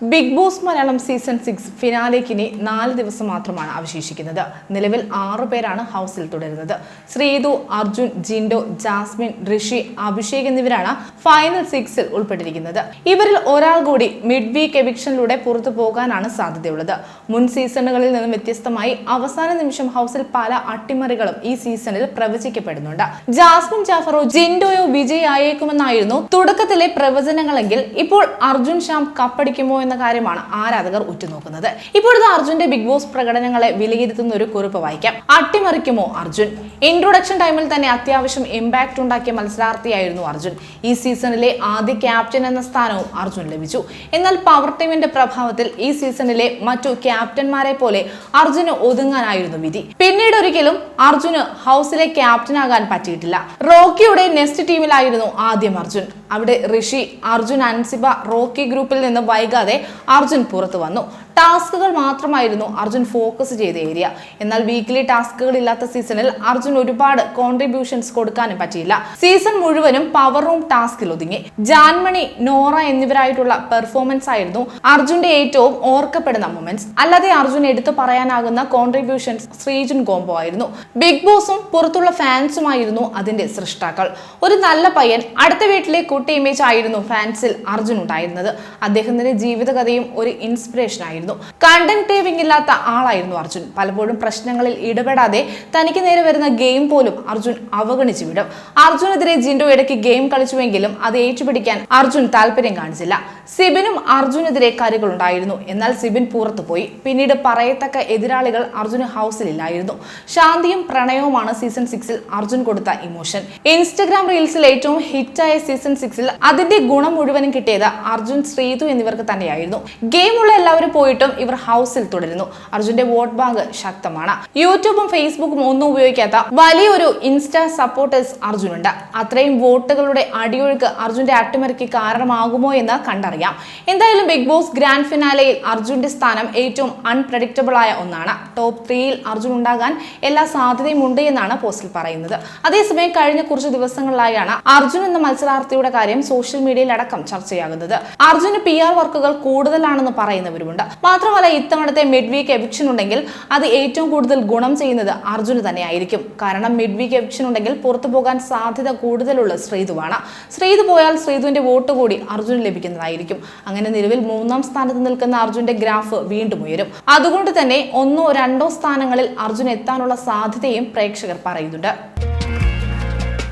Bigg Boss Malayalam season six ഫിനാലേക്ക് ഇനി നാല് ദിവസം മാത്രമാണ് അവശേഷിക്കുന്നത്. നിലവിൽ ആറു പേരാണ് ഹൗസിൽ തുടരുന്നത്. ശ്രീതു അർജുൻ ജിൻഡോ ജാസ്മിൻ ഋഷി അഭിഷേക് എന്നിവരാണ് ഫൈനൽ സിക്സിൽ ഉൾപ്പെട്ടിരിക്കുന്നത്. ഇവരിൽ ഒരാൾ കൂടി മിഡ് വീക്ക് എവിക്ഷനിലൂടെ പുറത്തു പോകാനാണ് സാധ്യതയുള്ളത്. മുൻ സീസണുകളിൽ നിന്നും വ്യത്യസ്തമായി അവസാന നിമിഷം ഹൗസിൽ പല അട്ടിമറികളും ഈ സീസണിൽ പ്രവചിക്കപ്പെടുന്നുണ്ട്. ജാസ്മിൻ ജാഫറോ ജിൻഡോയോ വിജയ് ആയേക്കുമെന്നായിരുന്നു തുടക്കത്തിലെ പ്രവചനങ്ങളെങ്കിൽ ഇപ്പോൾ അർജുൻ ശ്യാം കപ്പടിക്കുമോ എന്ന കാര്യമാണ് ആരാധകർ ഉറ്റുനോക്കുന്നത്. ഇപ്പോഴത്തെ അർജുന്റെ ബിഗ് ബോസ് പ്രകടനങ്ങളെ വിലയിരുത്തുന്ന ഒരു കുറിപ്പ് വായിക്കാം. അട്ടിമറിക്കുമോ അർജുൻ? ഇൻട്രൊഡക്ഷൻ ടൈമിൽ തന്നെ അത്യാവശ്യം ഇമ്പാക്ട് ഉണ്ടാക്കിയ മത്സരാർത്ഥിയായിരുന്നു അർജുൻ. ഈ സീസണിലെ ആദ്യ ക്യാപ്റ്റൻ എന്ന സ്ഥാനവും അർജുൻ ലഭിച്ചു. എന്നാൽ പവർ ടീമിന്റെ പ്രഭാവത്തിൽ ഈ സീസണിലെ മറ്റു ക്യാപ്റ്റന്മാരെ പോലെ അർജുന് ഒതുങ്ങാനായിരുന്നു വിധി. പിന്നീട് ഒരിക്കലും അർജുന് ഹൗസിലെ ക്യാപ്റ്റൻ ആകാൻ പറ്റിയിട്ടില്ല. റോക്കിയുടെ നെക്സ്റ്റ് ടീമിലായിരുന്നു ആദ്യം അർജുൻ. അവിടെ ഋഷി അർജുൻ അൻസിബ റോക്കി ഗ്രൂപ്പിൽ നിന്ന് വൈകാതെ അർജുൻ പുറത്തു വന്നു. ടാസ്കുകൾ മാത്രമായിരുന്നു അർജുൻ ഫോക്കസ് ചെയ്ത ഏരിയ. എന്നാൽ വീക്കിലി ടാസ്കുകൾ ഇല്ലാത്ത സീസണിൽ അർജുൻ ഒരുപാട് കോൺട്രിബ്യൂഷൻസ് കൊടുക്കാനും പറ്റിയില്ല. സീസൺ മുഴുവനും പവർ റൂം ടാസ്കിൽ ഒതുങ്ങി. ജാൻമണി നോറ എന്നിവരായിട്ടുള്ള പെർഫോമൻസ് ആയിരുന്നു അർജുന്റെ ഏറ്റവും ഓർക്കപ്പെടുന്ന മൊമെന്റ്സ്. അല്ലാതെ അർജുൻ എടുത്തു പറയാനാകുന്ന കോൺട്രിബ്യൂഷൻസ് ശ്രീജുൻ കോംബോ ആയിരുന്നു. ബിഗ് ബോസും പുറത്തുള്ള ഫാൻസുമായിരുന്നു അതിന്റെ സൃഷ്ടാക്കൾ. ഒരു നല്ല പയ്യൻ അടുത്ത വീട്ടിലെ കുട്ടി ഇമേജ് ആയിരുന്നു ഫാൻസിൽ അർജുൻ ഉണ്ടായിരുന്നത്. അദ്ദേഹത്തിന്റെ ജീവിതകഥയും ഒരു ഇൻസ്പിറേഷൻ ആയിരുന്നു. കണ്ടന്റ് ക്രേവിംഗ് ഇല്ലാത്ത ആളായിരുന്നു അർജുൻ. പലപ്പോഴും പ്രശ്നങ്ങളിൽ ഇടപെടാതെ തനിക്ക് നേരെ വരുന്ന ഗെയിം പോലും അർജുൻ അവഗണിച്ചു വിടും. അർജുനെതിരെ ജിൻഡോ ഇടയ്ക്ക് ഗെയിം കളിച്ചുവെങ്കിലും അത് ഏറ്റുപിടിക്കാൻ അർജുൻ താല്പര്യം കാണിച്ചില്ല. സിബിനും അർജുനെതിരെ കരുകളുണ്ടായിരുന്നു എന്നാൽ സിബിൻ പുറത്തു പോയി പിന്നീട് പറയത്തക്ക എതിരാളികൾ അർജുന് ഹൗസിലില്ലായിരുന്നു. ശാന്തിയും പ്രണയവുമാണ് സീസൺ സിക്സിൽ അർജുൻ കൊടുത്ത ഇമോഷൻ. ഇൻസ്റ്റഗ്രാം റീൽസിൽ ഏറ്റവും ഹിറ്റായ സീസൺ സിക്സിൽ അതിന്റെ ഗുണം മുഴുവനും കിട്ടിയത് അർജുൻ ശ്രീതു എന്നിവർക്ക് തന്നെയായിരുന്നു. ഗെയിമുള്ള എല്ലാവരും പോയിട്ടും ഇവർ ഹൗസിൽ തുടരുന്നു. അർജുന്റെ വോട്ട് ബാങ്ക് ശക്തമാണ്. യൂട്യൂബും ഫേസ്ബുക്കും ഒന്നും ഉപയോഗിക്കാത്ത വലിയൊരു ഇൻസ്റ്റാ സപ്പോർട്ടേഴ്സ് അർജുനുണ്ട്. അത്രയും വോട്ടുകളുടെ അടിയൊഴുക്ക് അർജുന്റെ അട്ടിമറിക്ക് കാരണമാകുമോ എന്ന് കണ്ടറിയാം. എന്തായാലും ബിഗ് ബോസ് ഗ്രാൻഡ് ഫിനാലയിൽ അർജുന്റെ സ്ഥാനം ഏറ്റവും അൺപ്രഡിക്റ്റബിൾ ആയ ഒന്നാണ്. ടോപ്പ് ത്രീയിൽ അർജുൻ ഉണ്ടാകാൻ എല്ലാ സാധ്യതയും ഉണ്ട് എന്നാണ് പോസ്റ്റിൽ പറയുന്നത്. അതേസമയം കഴിഞ്ഞ കുറച്ച് ദിവസങ്ങളിലായാണ് അർജുൻ എന്ന മത്സരാർത്ഥിയുടെ കാര്യം സോഷ്യൽ മീഡിയയിൽ അടക്കം ചർച്ചയാകുന്നത്. അർജുന് പി ആർ വർക്കുകൾ കൂടുതലാണെന്ന് പറയുന്നവരുമുണ്ട്. മാത്രമല്ല ഇത്തവണത്തെ മിഡ് വീക്ക് എവിക്ഷൻ ഉണ്ടെങ്കിൽ അത് ഏറ്റവും കൂടുതൽ ഗുണം ചെയ്യുന്നത് അർജുന് തന്നെയായിരിക്കും. കാരണം മിഡ് വീക്ക് എവിക്ഷൻ ഉണ്ടെങ്കിൽ പുറത്തു പോകാൻ സാധ്യത കൂടുതലുള്ള ശ്രീതുവാണ്. ശ്രീതു പോയാൽ ശ്രീതുവിന്റെ വോട്ട് കൂടി അർജുന് ലഭിക്കുന്നതായിരിക്കും. അങ്ങനെ നിലവിൽ മൂന്നാം സ്ഥാനത്ത് നിൽക്കുന്ന അർജുന്റെ ഗ്രാഫ് വീണ്ടും ഉയരും. അതുകൊണ്ട് തന്നെ ഒന്നോ രണ്ടോ സ്ഥാനങ്ങളിൽ അർജുൻ എത്താനുള്ള സാധ്യതയും പ്രേക്ഷകർ പറയുന്നുണ്ട്.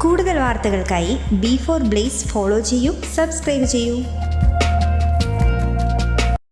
കൂടുതൽ വാർത്തകൾക്കായി ബി ഫോർ ബ്ലേസ് ഫോളോ ചെയ്യൂ സബ്സ്ക്രൈബ് ചെയ്യൂ.